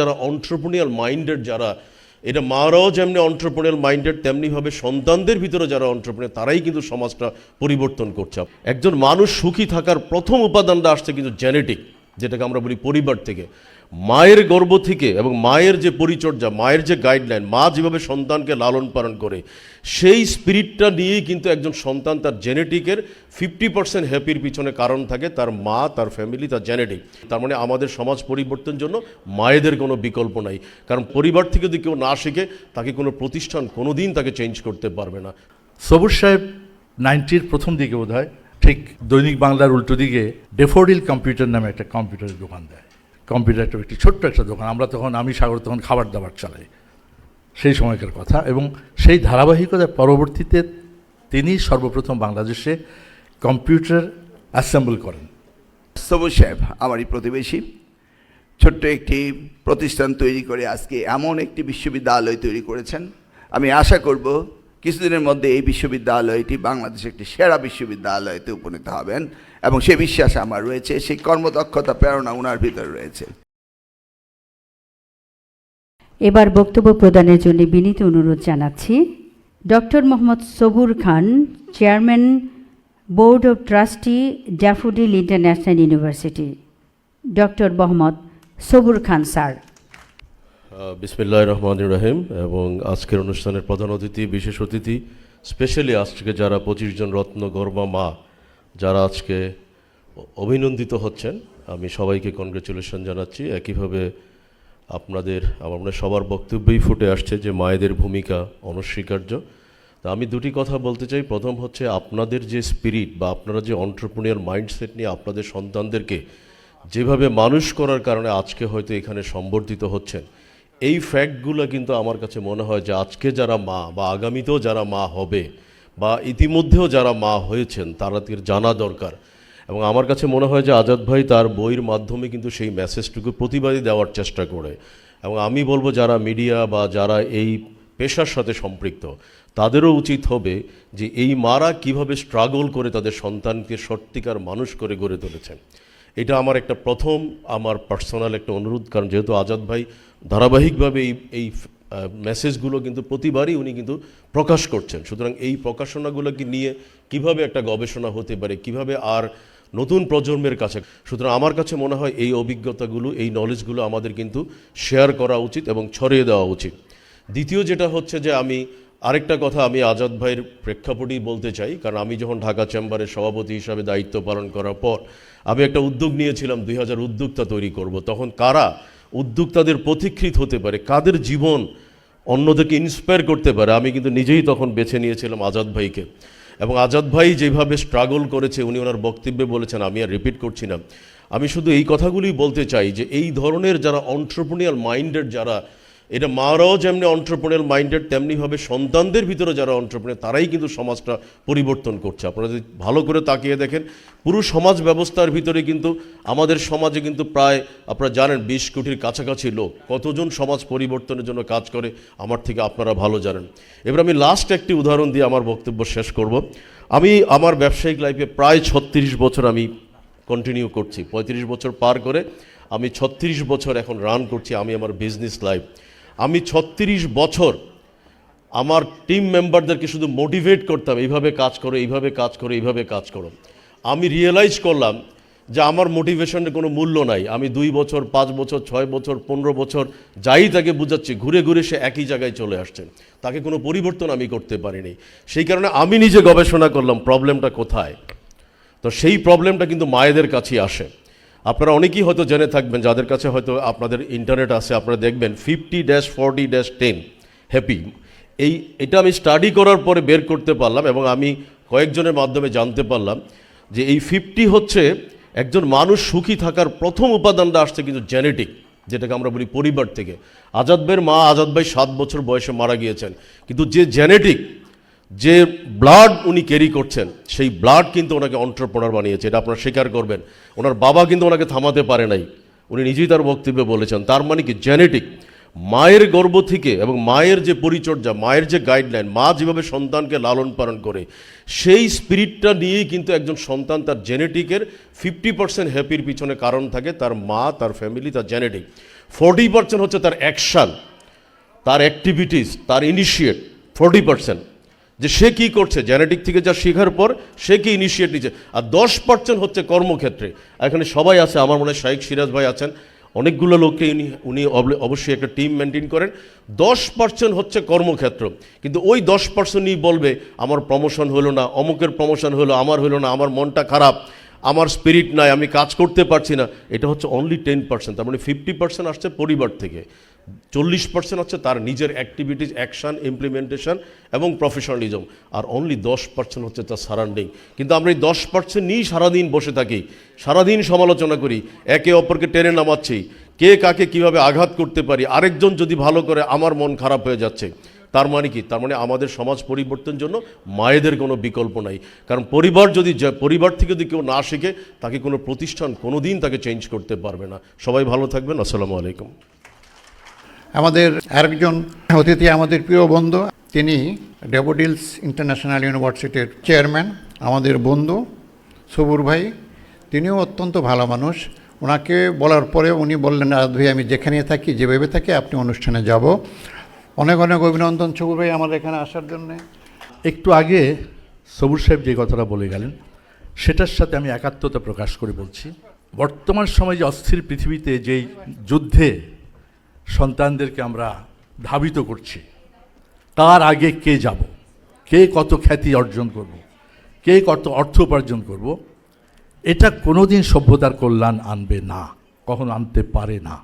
যারা অন্টারপ্রনিয়াল মাইন্ডেড যারা এটা মারাও যেমনি অন্টারপ্রনিয়াল মাইন্ডেড তেমনিভাবে সন্তানদের ভিতরে যারা অন্টারপ্রনিয়ার তারাই কিন্তু সমাজটা পরিবর্তন করছে। একজন মানুষ সুখী থাকার প্রথম উপাদানটা আসছে কিন্তু জেনেটিক যেটাকে আমরা বলি পরিবার থেকে। মায়ের গর্ভ থেকে এবং মায়ের যে পরিচর্যা, মায়ের যে গাইডলাইন মা যেভাবে সন্তানকে লালন পালন করে, সেই স্পিরিটটা নিয়েই কিন্তু একজন সন্তান তার জেনেটিকের ফিফটি পার্সেন্ট হ্যাপির পিছনে কারণ থাকে, তার মা, তার ফ্যামিলি তার জেনেটিক তার মানে আমাদের সমাজ পরিবর্তনের জন্য মায়েদের কোনো বিকল্প নাই। কারণ পরিবার থেকে যদি কেউ না শিখে, তাকে কোনো প্রতিষ্ঠান কোনো দিন তাকে চেঞ্জ করতে পারবে না। সবুজ সাহেব নাইনটির প্রথম দিকে বোধ হয় ঠিক দৈনিক বাংলার উল্টো দিকে ডেফোডিল কম্পিউটার নামে একটা কম্পিউটারের দোকান দেয়। কম্পিউটার একটা একটি ছোট্ট একটা দোকান। আমরা তখন আমি, সাগর তখন খাবার দাবার চালাই। সেই সময়কার কথা। এবং সেই ধারাবাহিকতার পরবর্তীতে তিনি সর্বপ্রথম বাংলাদেশে কম্পিউটার অ্যাসেম্বল করেন। সবুজ সাহেব আমারই প্রতিবেশী। ছোট্ট একটি প্রতিষ্ঠান তৈরি করে আজকে এমন একটি বিশ্ববিদ্যালয় তৈরি করেছেন। আমি আশা করব কিছুদিনের মধ্যে এই বিশ্ববিদ্যালয়টি বাংলাদেশে একটি সেরা বিশ্ববিদ্যালয়তে উপনীত হবেন এবং সে বিশ্বাস আমার রয়েছে, সেই কর্মদক্ষতা, প্রেরণা ওনার ভিতরে রয়েছে। এবার বক্তব্য প্রদানের জন্য বিনীত অনুরোধ জানাচ্ছি, doctor Mohammad Sabur Khan, chairman board of trustee Daffodil International University, doctor Mohammad Sabur Khan sir. বিসমিল্লাহ রহমান রাহিম এবং আজকের অনুষ্ঠানের প্রধান অতিথি, বিশেষ অতিথি, স্পেশালি আজকে যারা পঁচিশ জন রত্ন গর্বা মা, যারা আজকে অভিনন্দিত হচ্ছেন, আমি সবাইকে কনগ্রেচুলেশন জানাচ্ছি। একইভাবে আপনাদের, আমার মনে সবার বক্তব্যই ফুটে আসছে যে মায়েদের ভূমিকা অনস্বীকার্য। তা আমি দুটি কথা বলতে চাই। প্রথম হচ্ছে আপনাদের যে স্পিরিট বা আপনারা যে অন্টারপ্রেনিয়ার মাইন্ডসেট নিয়ে আপনাদের সন্তানদেরকে যেভাবে মানুষ করার কারণে আজকে হয়তো এখানে সম্বর্ধিত হচ্ছেন এই ফ্যাক্টগুলো কিন্তু আমার কাছে মনে হয় যে আজকে যারা মা বা আগামীতেও যারা মা হবে বা ইতিমধ্যেও যারা মা হয়েছেন তাদের জানা দরকার। এবং আমার কাছে মনে হয় যে আজাদ ভাই তার বইয়ের মাধ্যমে কিন্তু সেই মেসেজটুকু প্রতিবাদী দেওয়ার চেষ্টা করে। এবং আমি বলব যারা মিডিয়া বা যারা এই পেশার সাথে সম্পৃক্ত, তাদেরও উচিত হবে যে এই মারা কীভাবে স্ট্রাগল করে তাদের সন্তানকে সত্যিকার মানুষ করে গড়ে তুলেছেন। এটা আমার একটা প্রথম, আমার পার্সোনাল একটা অনুরোধ, কারণ যেহেতু আজাদ ভাই ধারাবাহিকভাবে এই এই মেসেজগুলো কিন্তু প্রতিবারই উনি কিন্তু প্রকাশ করছেন। সুতরাং এই প্রকাশনাগুলোকে নিয়ে কীভাবে একটা গবেষণা হতে পারে, কীভাবে আর নতুন প্রজন্মের কাছে, সুতরাং আমার কাছে মনে হয় এই অভিজ্ঞতাগুলো, এই নলেজগুলো আমাদের কিন্তু শেয়ার করা উচিত এবং ছড়িয়ে দেওয়া উচিত। দ্বিতীয় যেটা হচ্ছে যে আমি আরেকটা কথা আমি আজাদ ভাইয়ের প্রেক্ষাপটেই বলতে চাই, কারণ আমি যখন ঢাকা চেম্বারের সভাপতি হিসাবে দায়িত্ব পালন করার পর আমি একটা উদ্যোগ নিয়েছিলাম, দুই হাজার উদ্যোক্তা তৈরি করব। তখন কারা উদ্যোক্তাদের পথিকৃত হতে পারে, কাদের জীবন অন্যদেরকে ইন্সপায়ার করতে পারে, আমি কিন্তু নিজেই তখন বেছে নিয়েছিলাম আজাদ ভাইকে। এবং আজাদ ভাই যেভাবে স্ট্রাগল করেছে, উনি ওনার বক্তব্যে বলেছেন, আমি আর রিপিট করছি না। আমি শুধু এই কথাগুলি বলতে চাই যে, এই ধরনের যারা অন্টারপ্রেনিয়াল মাইন্ডেড যারা এটা মারাও যেমনি অন্টারপ্রেনিয়াল মাইন্ডেড তেমনিভাবে সন্তানদের ভিতরে যারা অন্টারপ্রেনিয়ার তারাই কিন্তু সমাজটা পরিবর্তন করছে। আপনারা যদি ভালো করে তাকিয়ে দেখেন, পুরো সমাজ ব্যবস্থার ভিতরে কিন্তু আমাদের সমাজে কিন্তু প্রায়, আপনারা জানেন, বিশ কোটির কাছাকাছি লোক। কতজন সমাজ পরিবর্তনের জন্য কাজ করে, আমার থেকে আপনারা ভালো জানেন। এবার আমি লাস্ট একটি উদাহরণ দিয়ে আমার বক্তব্য শেষ করব। আমি আমার ব্যবসায়িক লাইফে প্রায় ছত্রিশ বছর আমি কন্টিনিউ করছি। পঁয়ত্রিশ বছর পার করে আমি ছত্রিশ বছর এখন রান করছি আমি আমার বিজনেস লাইফ আমি ছত্রিশ বছর আমার টিম মেম্বারদেরকে শুধু মোটিভেট করতাম, এইভাবে কাজ করো, এইভাবে কাজ করো, এইভাবে কাজ করো। আমি রিয়েলাইজ করলাম যে আমার মোটিভেশনের কোনো মূল্য নাই। আমি দুই বছর, পাঁচ বছর, ছয় বছর, পনেরো বছর যাই তাকে বুঝাচ্ছি, ঘুরে ঘুরে সে একই জায়গায় চলে আসছে। তাকে কোনো পরিবর্তন আমি করতে পারিনি। সেই কারণে আমি নিজে গবেষণা করলাম প্রবলেমটা কোথায়? তো সেই প্রবলেমটা কিন্তু মায়েদের কাছেই আসে। আপনারা অনেকেই হয়তো জেনে থাকবেন, যাদের কাছে হয়তো আপনাদের ইন্টারনেট আছে, আপনারা দেখবেন fifty dash forty dash ten happy এই, এটা আমি স্টাডি করার পরে বের করতে পারলাম এবং আমি কয়েকজনের মাধ্যমে জানতে পারলাম যে এই ফিফটি হচ্ছে একজন মানুষ সুখী থাকার প্রথম উপাদানটা আসছে কিন্তু জেনেটিক যেটাকে আমরা বলি পরিবার থেকে। আজাদ ভাইয়ের মা আজাদ ভাই সাত বছর বয়সে মারা গিয়েছেন। কিন্তু যে জেনেটিক যে ব্লাড উনি ক্যারি করছেন, সেই ব্লাড কিন্তু ওনাকে অন্টারপ্রনার বানিয়েছে, এটা আপনারা স্বীকার করবেন। ওনার বাবা কিন্তু ওনাকে থামাতে পারে নাই। উনি নিজেই তার বক্তব্যে বলেছেন, তার মানে কি? জেনেটিক মায়ের গর্ভ থেকে এবং মায়ের যে পরিচর্যা, মায়ের যে গাইডলাইন মা যেভাবে সন্তানকে লালন পালন করে, সেই স্পিরিটটা নিয়েই কিন্তু একজন সন্তান তার জেনেটিকের ফিফটি পার্সেন্ট হ্যাপির পিছনে কারণ থাকে, তার মা, তার ফ্যামিলি তার জেনেটিক ফোরটি পার্সেন্ট হচ্ছে তার অ্যাকশান তার অ্যাক্টিভিটিস তার ইনিশিয়েট ফোরটি পার্সেন্ট যে সে কি করছে জেনেটিক থেকে যা শেখার পর সে কি ইনিশিয়েট নিচ্ছে। আর দশ পার্সেন্ট হচ্ছে কর্মক্ষেত্রে। এখানে সবাই আছে, আমার মনে হয় শাহিক সিরাজ ভাই আছেন। অনেকগুলো লোককে উনি উনি অবশ্যই একটা টিম মেনটেন করেন। দশ পার্সেন্ট হচ্ছে কর্মক্ষেত্র। কিন্তু ওই দশ পার্সেন্টই বলবে, আমার প্রমোশন হলো না, অমুকের প্রমোশন হলো, আমার হলো না, আমার মনটা খারাপ, আমার স্পিরিট নাই, আমি কাজ করতে পারছি না। এটা হচ্ছে অনলি টেন পার্সেন্ট তার মানে ফিফটি পার্সেন্ট আসছে পরিবার থেকে। চল্লিশ পার্সেন্ট হচ্ছে তার নিজের অ্যাক্টিভিটিস অ্যাকশন ইমপ্লিমেন্টেশন এবং প্রফেশনালিজম আর অনলি দশ পার্সেন্ট হচ্ছে তার সারাউন্ডিং কিন্তু আমরা এই দশ পার্সেন্ট নিয়েই সারাদিন বসে থাকি, সারাদিন সমালোচনা করি, একে অপরকে টেনে নামাচ্ছি, কে কাকে কীভাবে আঘাত করতে পারি, আরেকজন যদি ভালো করে আমার মন খারাপ হয়ে যাচ্ছে, তার মানে কি? তার মানে আমাদের সমাজ পরিবর্তনের জন্য মায়েদের কোনো বিকল্প নাই। কারণ পরিবার যদি পরিবার থেকে যদি কেউ না শেখে, তাকে কোনো প্রতিষ্ঠান কোনো দিন তাকে চেঞ্জ করতে পারবে না। সবাই ভালো থাকবেন, আসসালামু আলাইকুম। আমাদের আরেকজন অতিথি আমাদের প্রিয় বন্ধু, তিনি ডেবোডিলস ইন্টারন্যাশনাল ইউনিভার্সিটির চেয়ারম্যান, আমাদের বন্ধু সবুর ভাই। তিনিও অত্যন্ত ভালো মানুষ। ওনাকে বলার পরে উনি বললেন রাত ভাই, আমি যেখানে থাকি, যেভাবে থাকি, আপনি অনুষ্ঠানে যাব। অনেক অনেক অভিনন্দন সবুর ভাই আমাদের এখানে আসার জন্যে। একটু আগে সবুর সাহেব যে কথাটা বলে গেলেন, সেটার সাথে আমি একাত্মতা প্রকাশ করে বলছি। বর্তমান সময়ে যে অস্থির পৃথিবীতে যেই যুদ্ধে সন্তানদেরকে আমরা ধাবিত করছি। তার আগে কে যাব? কে কত খ্যাতি অর্জন করব? কে কত অর্থ উপার্জন করব? এটা কোনোদিন সভ্যতার কল্যাণ আনবে না, কখন আনতে পারে না।